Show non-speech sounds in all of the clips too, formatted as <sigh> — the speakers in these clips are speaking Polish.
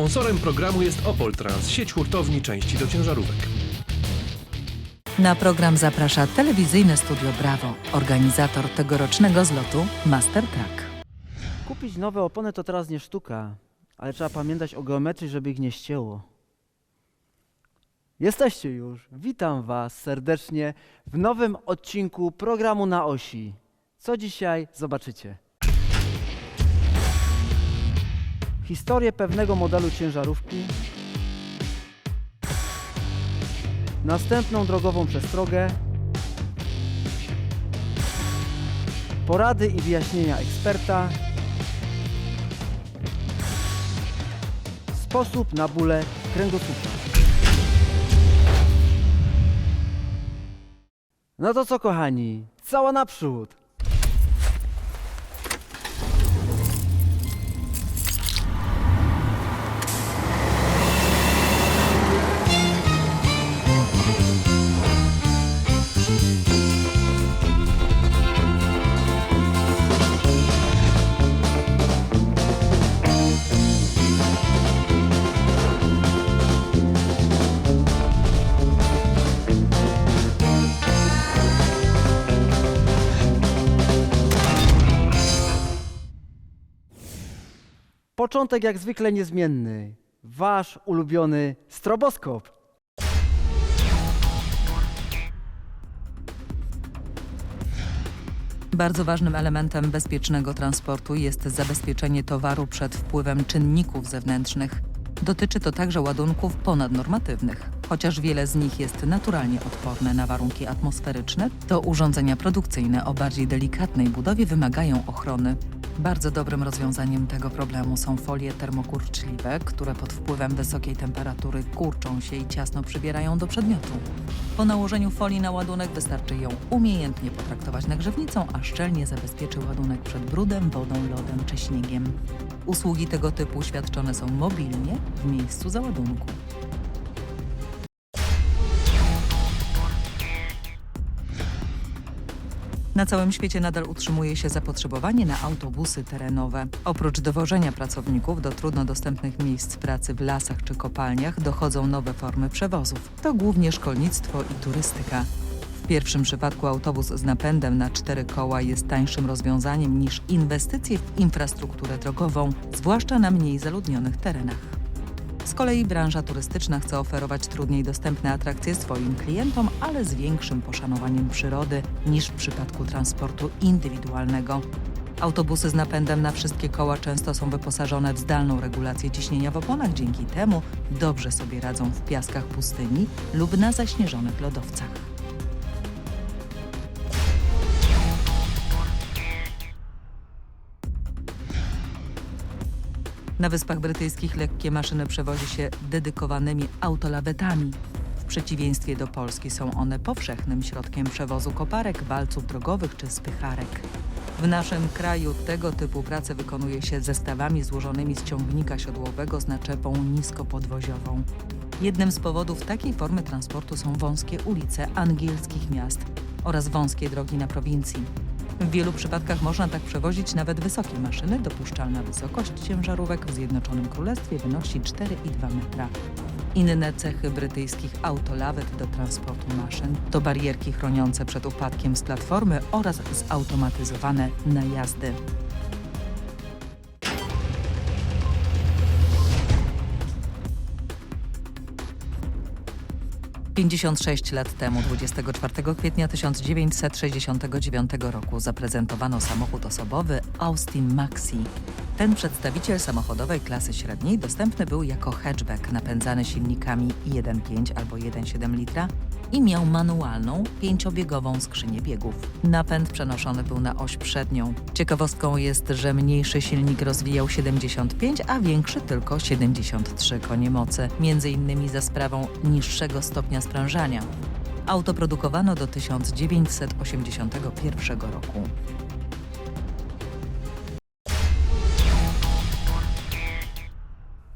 Sponsorem programu jest Opol Trans, sieć hurtowni części do ciężarówek. Na program zaprasza telewizyjne studio Brawo, organizator tegorocznego zlotu Master Track. Kupić nowe opony to teraz nie sztuka, ale trzeba pamiętać o geometrii, żeby ich nie ścięło. Jesteście już. Witam Was serdecznie w nowym odcinku programu na osi. Co dzisiaj zobaczycie? Historię pewnego modelu ciężarówki, następną drogową przestrogę, porady i wyjaśnienia eksperta, sposób na bóle kręgosłupa. No to co kochani, cała naprzód! Początek jak zwykle niezmienny. Wasz ulubiony stroboskop. Bardzo ważnym elementem bezpiecznego transportu jest zabezpieczenie towaru przed wpływem czynników zewnętrznych. Dotyczy to także ładunków ponadnormatywnych. Chociaż wiele z nich jest naturalnie odporne na warunki atmosferyczne, to urządzenia produkcyjne o bardziej delikatnej budowie wymagają ochrony. Bardzo dobrym rozwiązaniem tego problemu są folie termokurczliwe, które pod wpływem wysokiej temperatury kurczą się i ciasno przybierają do przedmiotu. Po nałożeniu folii na ładunek wystarczy ją umiejętnie potraktować nagrzewnicą, a szczelnie zabezpieczy ładunek przed brudem, wodą, lodem czy śniegiem. Usługi tego typu świadczone są mobilnie w miejscu załadunku. Na całym świecie nadal utrzymuje się zapotrzebowanie na autobusy terenowe. Oprócz dowożenia pracowników do trudno dostępnych miejsc pracy w lasach czy kopalniach dochodzą nowe formy przewozów. To głównie szkolnictwo i turystyka. W pierwszym przypadku autobus z napędem na cztery koła jest tańszym rozwiązaniem niż inwestycje w infrastrukturę drogową, zwłaszcza na mniej zaludnionych terenach. Z kolei branża turystyczna chce oferować trudniej dostępne atrakcje swoim klientom, ale z większym poszanowaniem przyrody niż w przypadku transportu indywidualnego. Autobusy z napędem na wszystkie koła często są wyposażone w zdalną regulację ciśnienia w oponach, dzięki temu dobrze sobie radzą w piaskach pustyni lub na zaśnieżonych lodowcach. Na Wyspach Brytyjskich lekkie maszyny przewozi się dedykowanymi autolawetami. W przeciwieństwie do Polski są one powszechnym środkiem przewozu koparek, walców drogowych czy spycharek. W naszym kraju tego typu prace wykonuje się zestawami złożonymi z ciągnika siodłowego z naczepą niskopodwoziową. Jednym z powodów takiej formy transportu są wąskie ulice angielskich miast oraz wąskie drogi na prowincji. W wielu przypadkach można tak przewozić nawet wysokie maszyny. Dopuszczalna wysokość ciężarówek w Zjednoczonym Królestwie wynosi 4,2 metra. Inne cechy brytyjskich autolawet do transportu maszyn to barierki chroniące przed upadkiem z platformy oraz zautomatyzowane najazdy. Pięćdziesiąt sześć lat temu, 24 kwietnia 1969 roku, zaprezentowano samochód osobowy Austin Maxi. Ten przedstawiciel samochodowej klasy średniej dostępny był jako hatchback napędzany silnikami 1.5 albo 1.7 litra i miał manualną, pięciobiegową skrzynię biegów. Napęd przenoszony był na oś przednią. Ciekawostką jest, że mniejszy silnik rozwijał 75, a większy tylko 73 konie mocy, między innymi za sprawą niższego stopnia sprężania. Auto produkowano do 1981 roku.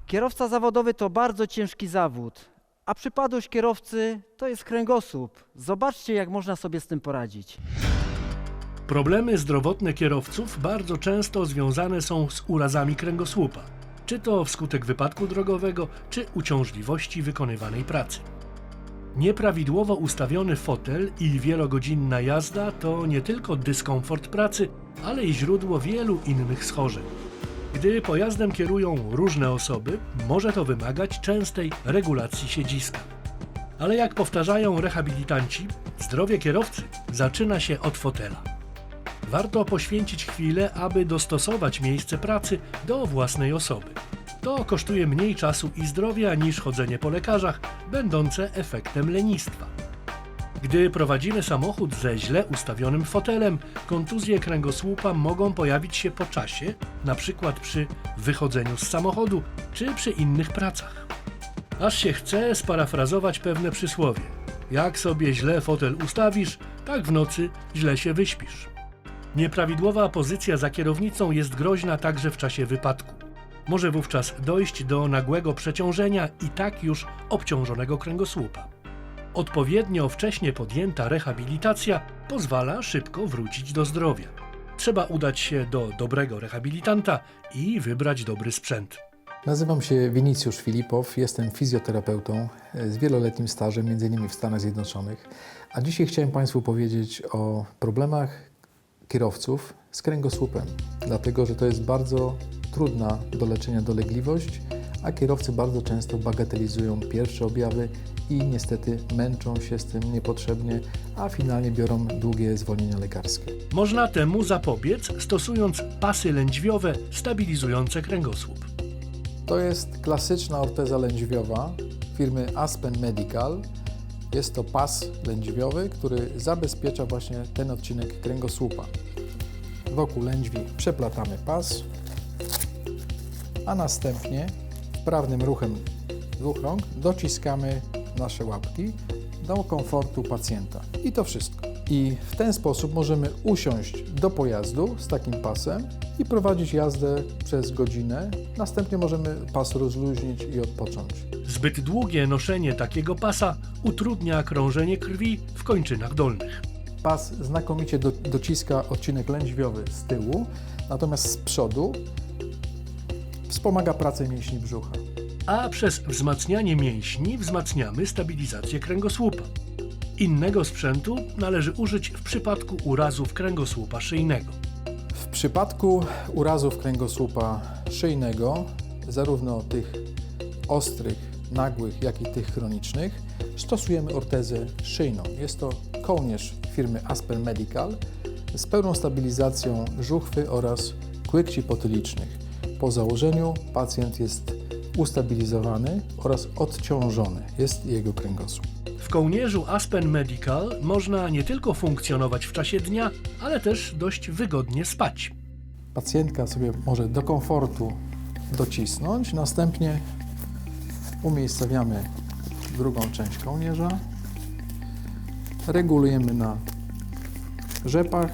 Kierowca zawodowy to bardzo ciężki zawód, a przypadłość kierowcy to jest kręgosłup. Zobaczcie, jak można sobie z tym poradzić. Problemy zdrowotne kierowców bardzo często związane są z urazami kręgosłupa. czy to wskutek wypadku drogowego, czy uciążliwości wykonywanej pracy. Nieprawidłowo ustawiony fotel i wielogodzinna jazda to nie tylko dyskomfort pracy, ale i źródło wielu innych schorzeń. Gdy pojazdem kierują różne osoby, może to wymagać częstej regulacji siedziska. Ale jak powtarzają rehabilitanci, zdrowie kierowcy zaczyna się od fotela. Warto poświęcić chwilę, aby dostosować miejsce pracy do własnej osoby. To kosztuje mniej czasu i zdrowia niż chodzenie po lekarzach, będące efektem lenistwa. Gdy prowadzimy samochód ze źle ustawionym fotelem, kontuzje kręgosłupa mogą pojawić się po czasie, przykład przy wychodzeniu z samochodu czy przy innych pracach. Aż się chce sparafrazować pewne przysłowie. Jak sobie źle fotel ustawisz, tak w nocy źle się wyśpisz. Nieprawidłowa pozycja za kierownicą jest groźna także w czasie wypadku. Może wówczas dojść do nagłego przeciążenia i tak już obciążonego kręgosłupa. Odpowiednio wcześnie podjęta rehabilitacja pozwala szybko wrócić do zdrowia. Trzeba udać się do dobrego rehabilitanta i wybrać dobry sprzęt. Nazywam się Winicjusz Filipow, jestem fizjoterapeutą z wieloletnim stażem, m.in. w Stanach Zjednoczonych. A dzisiaj chciałem Państwu powiedzieć o problemach kierowców z kręgosłupem, dlatego że to jest bardzo trudna do leczenia dolegliwość, a kierowcy bardzo często bagatelizują pierwsze objawy i niestety męczą się z tym niepotrzebnie, a finalnie biorą długie zwolnienia lekarskie. Można temu zapobiec stosując pasy lędźwiowe stabilizujące kręgosłup. To jest klasyczna orteza lędźwiowa firmy Aspen Medical. Jest to pas lędźwiowy, który zabezpiecza właśnie ten odcinek kręgosłupa. Wokół lędźwi przeplatamy pas, a następnie wprawnym ruchem dwóch rąk dociskamy nasze łapki do komfortu pacjenta. I to wszystko. I w ten sposób możemy usiąść do pojazdu z takim pasem i prowadzić jazdę przez godzinę. Następnie możemy pas rozluźnić i odpocząć. Zbyt długie noszenie takiego pasa utrudnia krążenie krwi w kończynach dolnych. Pas znakomicie do, dociska odcinek lędźwiowy z tyłu, natomiast z przodu wspomaga pracę mięśni brzucha. a przez wzmacnianie mięśni wzmacniamy stabilizację kręgosłupa. Innego sprzętu należy użyć w przypadku urazów kręgosłupa szyjnego. W przypadku urazów kręgosłupa szyjnego, zarówno tych ostrych, nagłych, jak i tych chronicznych, stosujemy ortezę szyjną. Jest to kołnierz firmy Aspen Medical z pełną stabilizacją żuchwy oraz kłykci potylicznych. Po założeniu pacjent jest ustabilizowany oraz odciążony. Jest jego kręgosłup. W kołnierzu Aspen Medical można nie tylko funkcjonować w czasie dnia, ale też dość wygodnie spać. Pacjentka sobie może do komfortu docisnąć, następnie umiejscowiamy drugą część kołnierza, regulujemy na rzepach,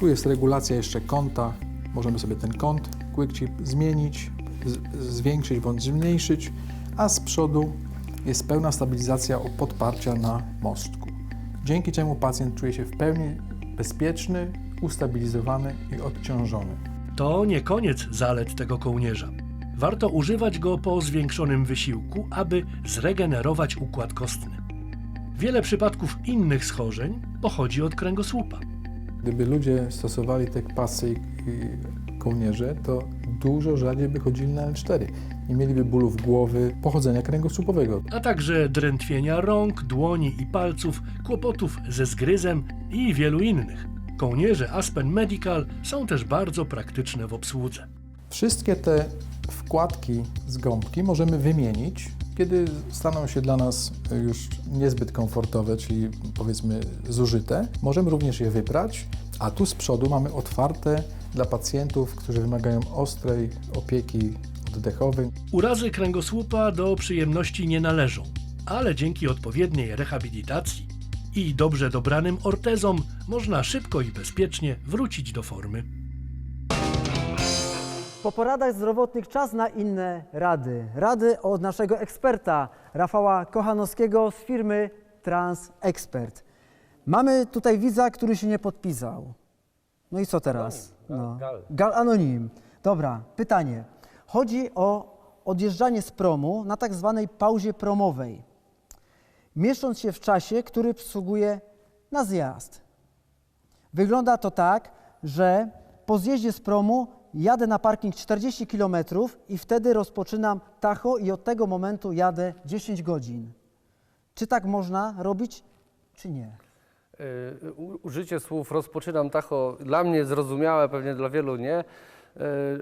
tu jest regulacja jeszcze kąta, możemy sobie ten kąt quick chip zmienić, zwiększyć bądź zmniejszyć, a z przodu jest pełna stabilizacja podparcia na mostku. Dzięki czemu pacjent czuje się w pełni bezpieczny, ustabilizowany i odciążony. To nie koniec zalet tego kołnierza. Warto używać go po zwiększonym wysiłku, aby zregenerować układ kostny. Wiele przypadków innych schorzeń pochodzi od kręgosłupa. Gdyby ludzie stosowali te pasy kołnierze, to dużo rzadziej by chodzili na L4. Nie mieliby bólów głowy, pochodzenia kręgosłupowego. a także drętwienia rąk, dłoni i palców, kłopotów ze zgryzem i wielu innych. Kołnierze Aspen Medical są też bardzo praktyczne w obsłudze. Wszystkie te wkładki z gąbki możemy wymienić, kiedy staną się dla nas już niezbyt komfortowe, czyli powiedzmy zużyte. Możemy również je wybrać, a tu z przodu mamy otwarte dla pacjentów, którzy wymagają ostrej opieki oddechowej. Urazy kręgosłupa do przyjemności nie należą, ale dzięki odpowiedniej rehabilitacji i dobrze dobranym ortezom można szybko i bezpiecznie wrócić do formy. Po poradach zdrowotnych czas na inne rady. Rady od naszego eksperta Rafała Kochanowskiego z firmy TransExpert. Mamy tutaj widza, który się nie podpisał. No i co teraz? No. Gal. Gal Anonim. Dobra, pytanie. Chodzi o odjeżdżanie z promu na tak zwanej pauzie promowej, mieszcząc się w czasie, który przysługuje na zjazd. Wygląda to tak, że po zjeździe z promu jadę na parking 40 km i wtedy rozpoczynam tacho i od tego momentu jadę 10 godzin. Czy tak można robić, czy nie? Y, Użycie słów rozpoczynam tacho dla mnie zrozumiałe, pewnie dla wielu nie. Y,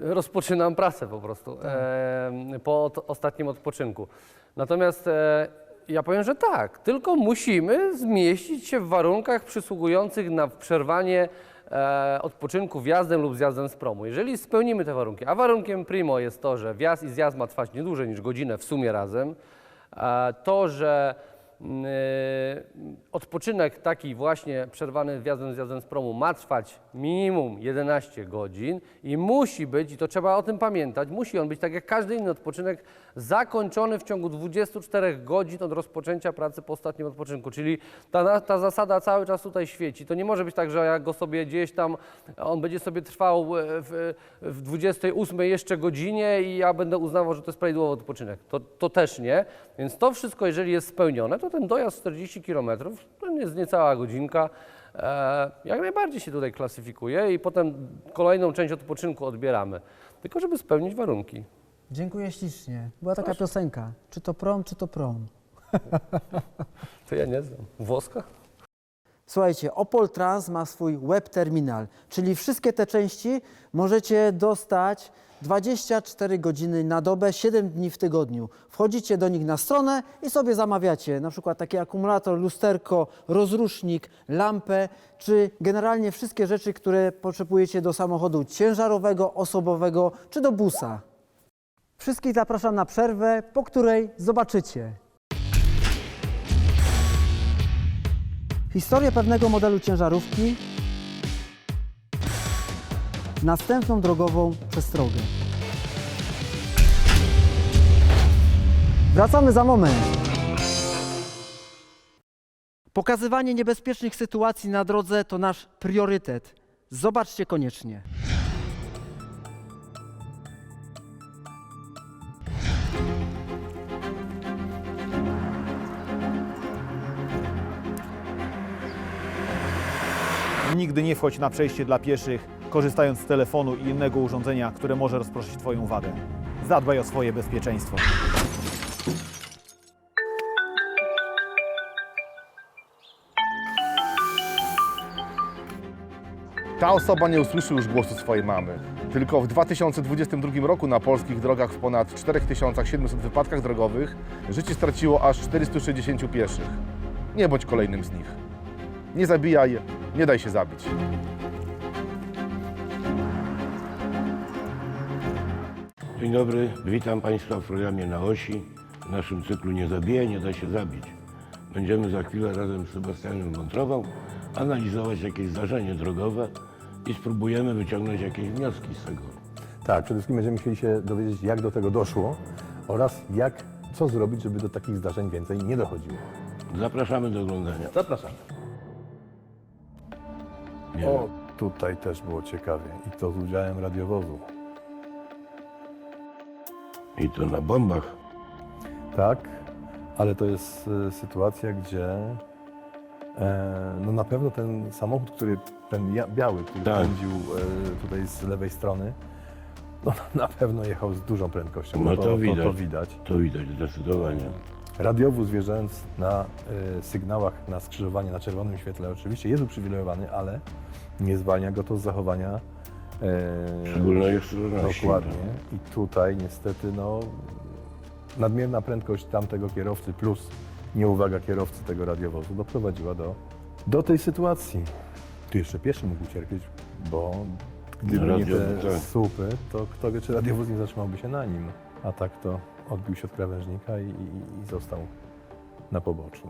Rozpoczynam pracę po prostu e, po ostatnim odpoczynku. Natomiast e, ja powiem, że tak, tylko musimy zmieścić się w warunkach przysługujących na przerwanie e, odpoczynku wjazdem lub zjazdem z promu. Jeżeli spełnimy te warunki, a warunkiem primo jest to, że wjazd i zjazd ma trwać nie dłużej niż godzinę w sumie razem, to, że odpoczynek taki właśnie przerwany wjazdem, zjazdem z promu ma trwać minimum 11 godzin i musi być, i to trzeba o tym pamiętać, musi on być tak jak każdy inny odpoczynek zakończony w ciągu 24 godzin od rozpoczęcia pracy po ostatnim odpoczynku. Czyli ta, ta zasada cały czas tutaj świeci. To nie może być tak, że jak go sobie gdzieś tam, on będzie sobie trwał e, w, w 28 jeszcze godzinie i ja będę uznawał, że to jest prawidłowy odpoczynek. To, to też nie. Więc to wszystko, jeżeli jest spełnione, to ten dojazd 40 km to jest niecała godzinka. E, jak najbardziej się tutaj klasyfikuje i potem kolejną część odpoczynku odbieramy. Tylko żeby spełnić warunki. Dziękuję ślicznie. Była taka piosenka. Czy to prom, czy to prom? <laughs> To ja nie znam. Włoska? Słuchajcie, Opol Trans ma swój web terminal, czyli wszystkie te części możecie dostać 24 godziny na dobę, 7 dni w tygodniu. Wchodzicie do nich na stronę i sobie zamawiacie na przykład taki akumulator, lusterko, rozrusznik, lampę, czy generalnie wszystkie rzeczy, które potrzebujecie do samochodu ciężarowego, osobowego czy do busa. Wszystkich zapraszam na przerwę, po której zobaczycie, Historię pewnego modelu ciężarówki, następną drogową przestrogę. Wracamy za moment. Pokazywanie niebezpiecznych sytuacji na drodze to nasz priorytet. Zobaczcie koniecznie. Nigdy nie wchodź na przejście dla pieszych, korzystając z telefonu i innego urządzenia, które może rozproszyć Twoją uwagę. Zadbaj o swoje bezpieczeństwo. Ta osoba nie usłyszy już głosu swojej mamy. Tylko w 2022 roku na polskich drogach w ponad 4700 wypadkach drogowych życie straciło aż 460 pieszych. Nie bądź kolejnym z nich. Nie zabijaj, nie daj się zabić. Dzień dobry, witam Państwa w programie Na Osi, w naszym cyklu Nie zabija, nie da się zabić. Będziemy za chwilę razem z Sebastianem Wątrową analizować jakieś zdarzenie drogowe i spróbujemy wyciągnąć jakieś wnioski z tego. Tak, przede wszystkim będziemy chcieli się dowiedzieć, jak do tego doszło oraz jak, co zrobić, żeby do takich zdarzeń więcej nie dochodziło. Zapraszamy do oglądania. Zapraszamy. Nie O, tutaj też było ciekawie i to z udziałem radiowozu. I to na bombach. Tak, ale to jest e, sytuacja, gdzie e, no na pewno ten samochód, który, ten ja, biały, który Tak. pędził e, tutaj z lewej strony, no na pewno jechał z dużą prędkością. No to widać. To widać zdecydowanie. Radiowóz wjeżdżając na e, sygnałach na skrzyżowanie na czerwonym świetle oczywiście jest uprzywilejowany, ale nie zwalnia go to z zachowania e, Szczególnej ostrożności. Dokładnie. I tutaj niestety no, nadmierna prędkość tamtego kierowcy plus nieuwaga kierowcy tego radiowozu doprowadziła do, do tej sytuacji. Tu jeszcze pieszy mógł ucierpieć, bo gdyby nie Radiowóz, te tak. słupy, to kto wie, czy radiowóz nie zatrzymałby się na nim. A tak to odbił się od krawężnika i, i, i został na poboczu.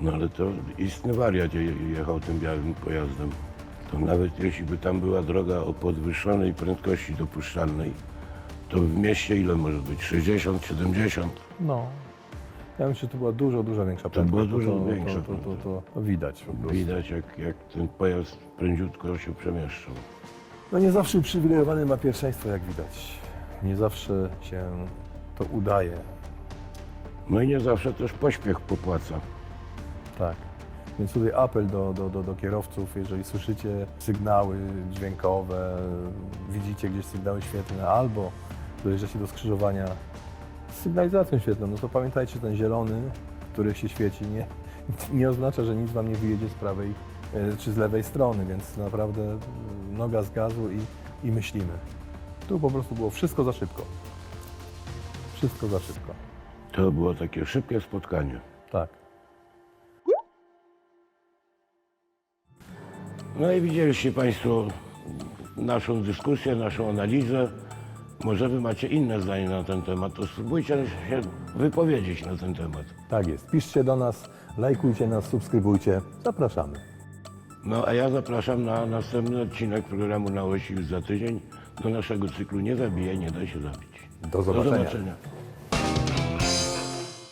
No ale to istny wariat je- jechał tym białym pojazdem. To nawet jeśli by tam była droga o podwyższonej prędkości dopuszczalnej, to w mieście ile może być? 60, 70? No. Ja myślę, że to była dużo, dużo większa To była prędkość. dużo to, większa to, to, to, to widać po prostu. Widać, jak, jak ten pojazd prędziutko się przemieszczał. No nie zawsze uprzywilejowany ma pierwszeństwo, jak widać. Nie zawsze się to udaje. No i nie zawsze też pośpiech popłaca. Tak. Więc tutaj apel do, do, do, do kierowców, jeżeli słyszycie sygnały dźwiękowe, widzicie gdzieś sygnały świetlne, albo dojeżdżacie do skrzyżowania z sygnalizacją świetlną, no to pamiętajcie, ten zielony, który się świeci, nie, nie oznacza, że nic Wam nie wyjedzie z prawej e, czy z lewej strony, więc naprawdę noga z gazu i, i myślimy. Tu po prostu było wszystko za szybko. Wszystko za szybko. To było takie szybkie spotkanie. Tak. No i widzieliście Państwo naszą dyskusję, naszą analizę. Może Wy macie inne zdanie na ten temat, to spróbujcie się wypowiedzieć na ten temat. Tak jest. Piszcie do nas, lajkujcie nas, subskrybujcie. Zapraszamy. No a ja zapraszam na następny odcinek programu na osi już za tydzień do naszego cyklu Nie zabije, nie da się zabić. Do zobaczenia. Do zobaczenia.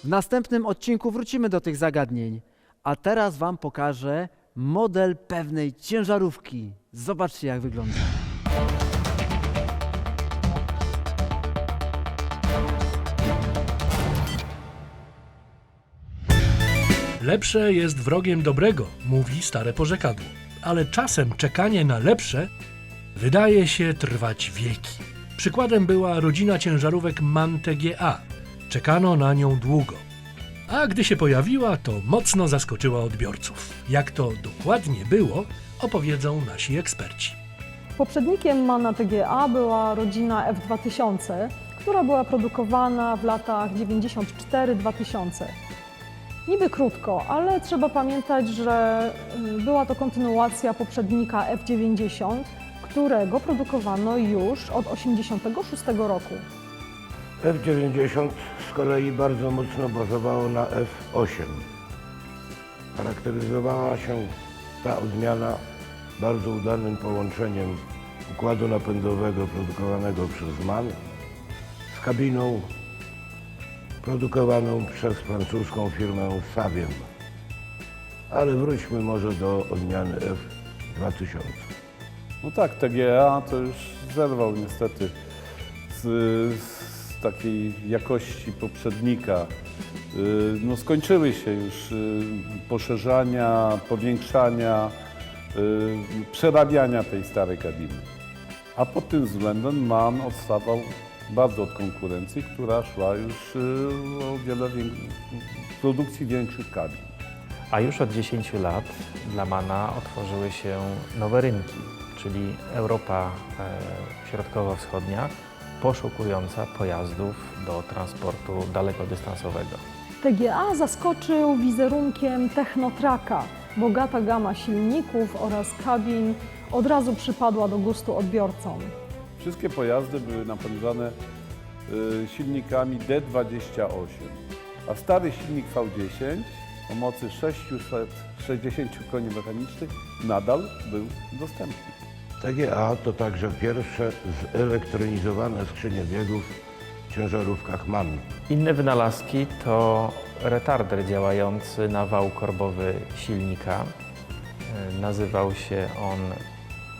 W następnym odcinku wrócimy do tych zagadnień, a teraz Wam pokażę model pewnej ciężarówki. Zobaczcie, jak wygląda. Lepsze jest wrogiem dobrego, mówi stare porzekadło. Ale czasem czekanie na lepsze wydaje się trwać wieki. Przykładem była rodzina ciężarówek MAN TGA. Czekano na nią długo. A gdy się pojawiła, to mocno zaskoczyła odbiorców. Jak to dokładnie było, opowiedzą nasi eksperci. Poprzednikiem MANA TGA była rodzina F2000, która była produkowana w latach 94-2000. Niby krótko, ale trzeba pamiętać, że y, była to kontynuacja poprzednika F90, którego produkowano już od 1986 roku. F90 z kolei bardzo mocno bazowało na F8. Charakteryzowała się ta odmiana bardzo udanym połączeniem układu napędowego produkowanego przez MAN z kabiną produkowaną przez francuską firmę Saviem. Ale wróćmy może do odmiany F2000. No tak, TGA to już zerwał niestety z, z takiej jakości poprzednika. Y, No skończyły się już y, poszerzania, powiększania, y, przerabiania tej starej kabiny. A pod tym względem MAN odstawał bardzo od konkurencji, która szła już o wiele produkcji większych kabin. A już od 10 lat dla MANA otworzyły się nowe rynki, czyli Europa e, Środkowo-Wschodnia, poszukująca pojazdów do transportu dalekodystansowego. TGA zaskoczył wizerunkiem Technotraka. Bogata gama silników oraz kabin od razu przypadła do gustu odbiorcom. Wszystkie pojazdy były napędzane y, silnikami D28, a stary silnik V10 o mocy 660 koni mechanicznych nadal był dostępny. TGA to także pierwsze zelektronizowane skrzynie biegów w ciężarówkach MAN. Inne wynalazki to retarder działający na wał korbowy silnika. E, Nazywał się on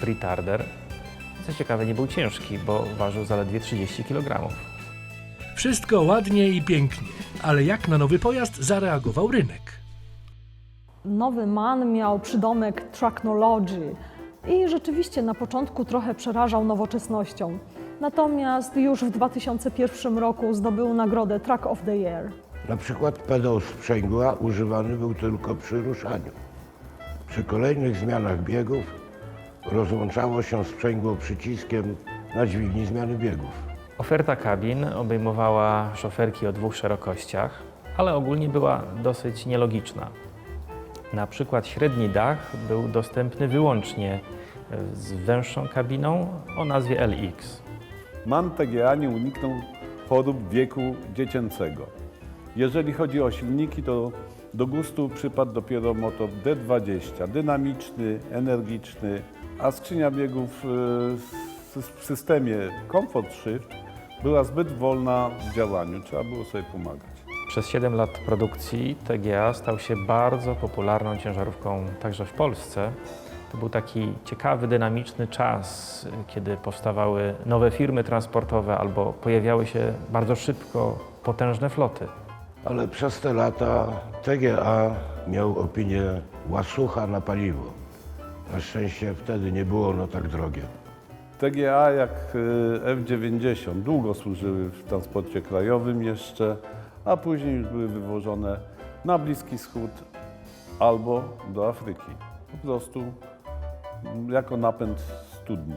retarder. Co ciekawe, nie był ciężki, bo ważył zaledwie 30 kg. Wszystko ładnie i pięknie, ale jak na nowy pojazd zareagował rynek? Nowy MAN miał przydomek Trucknology i rzeczywiście na początku trochę przerażał nowoczesnością. Natomiast już w 2001 roku zdobył nagrodę Truck of the Year. Na przykład pedał sprzęgła używany był tylko przy ruszaniu. Przy kolejnych zmianach biegów rozłączało się sprzęgło przyciskiem na dźwigni zmiany biegów. Oferta kabin obejmowała szoferki o dwóch szerokościach, ale ogólnie była dosyć nielogiczna. Na przykład średni dach był dostępny wyłącznie e, z węższą kabiną o nazwie LX. MAN TGA nie uniknął chorób wieku dziecięcego. Jeżeli chodzi o silniki, to do gustu przypadł dopiero motor D20, dynamiczny, energiczny, a skrzynia biegów w w systemie Comfort Shift była zbyt wolna w działaniu, trzeba było sobie pomagać. Przez 7 lat produkcji TGA stał się bardzo popularną ciężarówką także w Polsce. To był taki ciekawy, dynamiczny czas, kiedy powstawały nowe firmy transportowe albo pojawiały się bardzo szybko potężne floty. Ale przez te lata TGA miał opinię łasucha na paliwo. Na szczęście wtedy nie było ono tak drogie. TGA jak y, F-90 długo służyły w transporcie krajowym jeszcze, a później już były wywożone na Bliski Wschód albo do Afryki. Po prostu mm, jako napęd studni.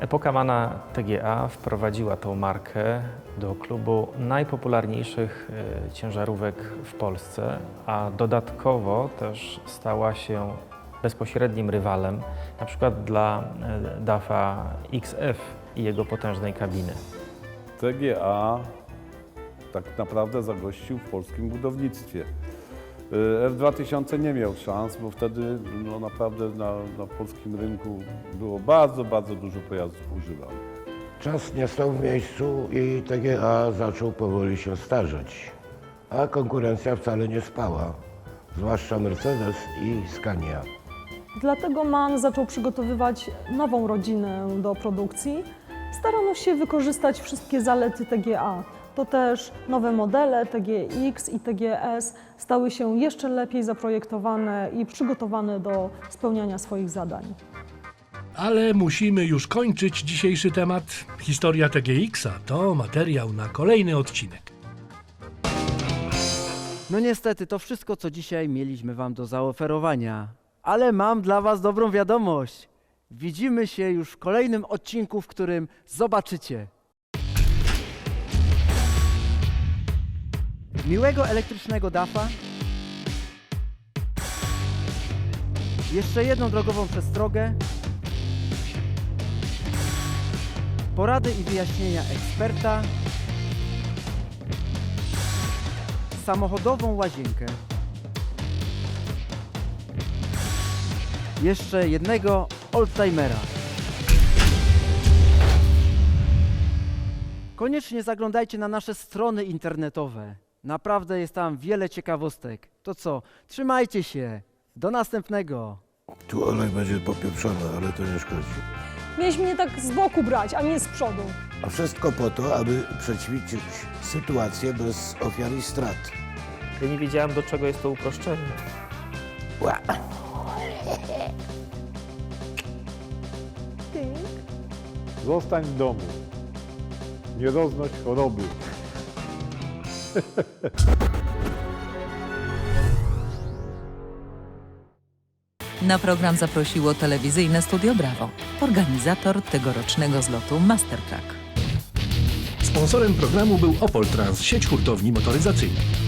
Epoka Mana TGA wprowadziła tą markę do klubu najpopularniejszych e, ciężarówek w Polsce, a dodatkowo też stała się bezpośrednim rywalem na przykład dla e, DAFA XF i jego potężnej kabiny. TGA tak naprawdę zagościł w polskim budownictwie. Y, F2000 nie miał szans, bo wtedy no, naprawdę na, na polskim rynku było bardzo, bardzo dużo pojazdów używanych. Czas nie stał w miejscu i TGA zaczął powoli się starzeć. A konkurencja wcale nie spała, zwłaszcza Mercedes i Scania. Dlatego MAN zaczął przygotowywać nową rodzinę do produkcji. Starano się wykorzystać wszystkie zalety TGA. To też nowe modele TGX i TGS stały się jeszcze lepiej zaprojektowane i przygotowane do spełniania swoich zadań. Ale musimy już kończyć dzisiejszy temat. Historia TGX-a to materiał na kolejny odcinek. No niestety, to wszystko, co dzisiaj mieliśmy Wam do zaoferowania. Ale mam dla Was dobrą wiadomość. Widzimy się już w kolejnym odcinku, w którym zobaczycie. Miłego elektrycznego DAFA. Jeszcze jedną drogową przestrogę. Porady i wyjaśnienia eksperta. samochodową łazienkę. Jeszcze jednego oldtimera. Koniecznie zaglądajcie na nasze strony internetowe. Naprawdę jest tam wiele ciekawostek. To co, trzymajcie się. Do następnego. Tu olej będzie popieprzony, ale to nie szkodzi. Miałeś mnie tak z boku brać, a nie z przodu. A wszystko po to, aby przećwiczyć sytuację bez ofiar i strat. Ja nie wiedziałem, do czego jest to uproszczenie. Ła. Zostań w domu. Nie roznoś choroby. Na program zaprosiło telewizyjne Studio Brawo, organizator tegorocznego zlotu Mastertrack. Sponsorem programu był Opol Trans, sieć hurtowni motoryzacyjnych.